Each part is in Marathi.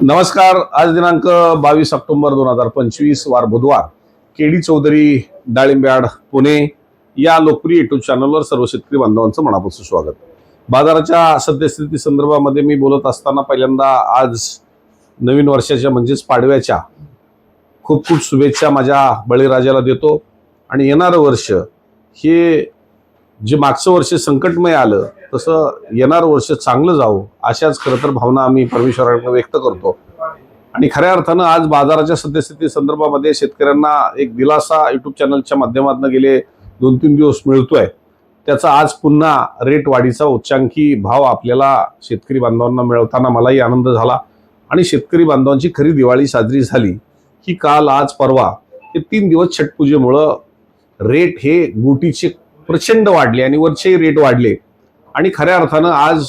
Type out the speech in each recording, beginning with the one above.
नमस्कार. आज दिनांक बावीस ऑक्टोबर दोन हजार पंचवीस वार बुधवार. केडी चौधरी डाळिंब्याड पुणे या लोकप्रिय युट्यूब चॅनलवर सर्व शेतकरी बांधवांचं मनापासून स्वागत. बाजाराच्या सद्यस्थिती संदर्भामध्ये मी बोलत असताना पहिल्यांदा आज नवीन वर्षाच्या म्हणजेच पाडव्याच्या खूप खूप शुभेच्छा माझ्या बळीराजाला देतो. आणि येणारं वर्ष हे जे मागचं वर्ष संकटमय आलं तसं येणारं वर्ष चांगलं जावं अशाच खरं तर भावना आम्ही परमेश्वराकडे व्यक्त करतो. आणि खऱ्या अर्थानं आज बाजाराच्या सद्यस्थिती संदर्भामध्ये शेतकऱ्यांना एक दिलासा युट्यूब चॅनलच्या माध्यमातून गेले दोन तीन दिवस मिळतोय. त्याचा आज पुन्हा रेट वाढीचा उच्चांकी भाव आपल्याला शेतकरी बांधवांना मिळवताना मलाही आनंद झाला. आणि शेतकरी बांधवांची खरी दिवाळी साजरी झाली. की काल आज परवा हे तीन दिवस छटपूजेमुळं रेट हे गोटीचे प्रचंड वाढले आणि वरचेही रेट वाढले. आणि खऱ्या अर्थानं आज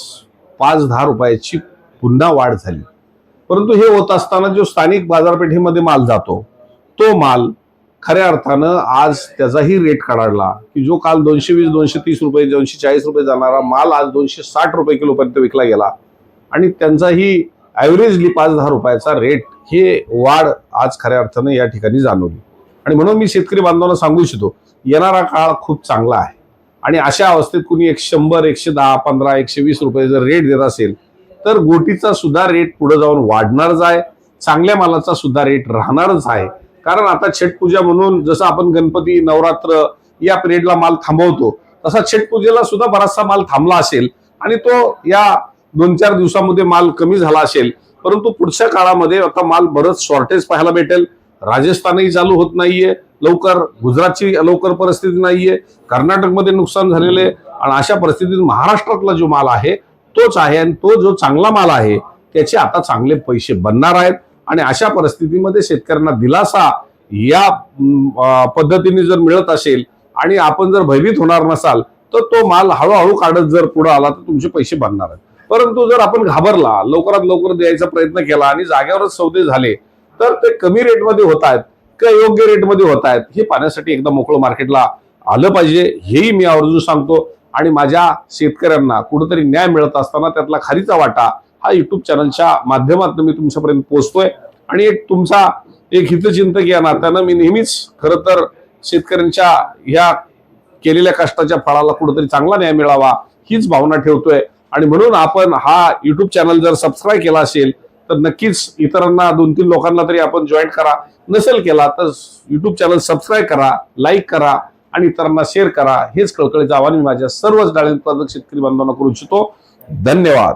पाच दहा रुपयाची पुन्हा वाढ झाली. परंतु हे होत असताना जो स्थानिक बाजारपेठेमध्ये माल जातो तो माल खऱ्या अर्थानं आज त्याचाही रेट काढला की जो काल दोनशे वीस दोनशे तीस रुपये दोनशे चाळीस रुपये जाणारा माल आज दोनशे साठ रुपये किलोपर्यंत विकला गेला. आणि त्यांचाही ॲव्हरेजली पाच दहा रुपयाचा रेट हे वाढ आज खऱ्या अर्थानं या ठिकाणी जाणवली. आणि म्हणून मी शेतकरी बांधवांना सांगू इच्छितो येणारा काळ खूप चांगला आहे. आणि अशा अवस्थेत कुणी एक शंभर एकशे दहा पंधरा एकशे वीस रुपये जर रेट देत असेल तर गोटीचा सुद्धा रेट पुढे जाऊन वाढणारच आहे. चांगल्या मालाचा सुद्धा रेट राहणारच आहे. कारण आता छठ पूजा म्हणून जसं आपण गणपती नवरात्र या पिरियडला माल थांबवतो तसा छठ पूजेला सुद्धा बराचसा माल थांबला असेल आणि तो या दोन चार दिवसामध्ये माल कमी झाला असेल. परंतु पुढच्या काळामध्ये आता माल बरंच शॉर्टेज पाहायला भेटेल. राजस्थानही चालू होत नाहीये. लवकर गुजरातची लवकर परिस्थिती नाहीये. कर्नाटकमध्ये नुकसान झालेले आहे. आणि अशा परिस्थितीत महाराष्ट्रातला जो माल आहे तोच आहे आणि तो जो चांगला माल आहे त्याचे आता चांगले पैसे बनणार आहेत. आणि अशा परिस्थितीमध्ये शेतकऱ्यांना दिलासा या पद्धतीने जर मिळत असेल आणि आपण जर भयभीत होणार नसाल तर तो माल हळूहळू काढत जर पुढे आला तर तुमचे पैसे बनणार आहेत. परंतु जर आपण घाबरला लवकरात लवकर द्यायचा प्रयत्न केला आणि जाग्यावरच सौदे झाले तर ते कमी रेटमध्ये होत आहेत का योग्य रेटमध्ये होत आहेत हे पाहण्यासाठी एकदा मोकळं मार्केटला आलं पाहिजे हेही मी आवर्जून सांगतो. आणि माझ्या शेतकऱ्यांना कुठंतरी न्याय मिळत असताना त्यातला खारीचा वाटा हा युट्यूब चॅनलच्या माध्यमातून मी तुमच्यापर्यंत पोहोचतोय. आणि एक तुमचा एक हितचिंतक या नात्यानं मी नेहमीच खरं तर शेतकऱ्यांच्या ह्या केलेल्या कष्टाच्या फळाला कुठंतरी चांगला न्याय मिळावा हीच भावना ठेवतोय. आणि म्हणून आपण हा युट्यूब चॅनल जर सबस्क्राईब केला असेल तर नक्कीच इतरांना दोन तीन लोकांना तरी आपण जॉईन करा. नसेल केला तर युट्यूब चॅनल सबस्क्राईब करा लाईक करा आणि इतरांना शेअर करा. हेच कळकळीचं आव्हान मी माझ्या सर्वच डाळी उत्पादक शेतकरी बांधवांना करू इच्छितो. धन्यवाद.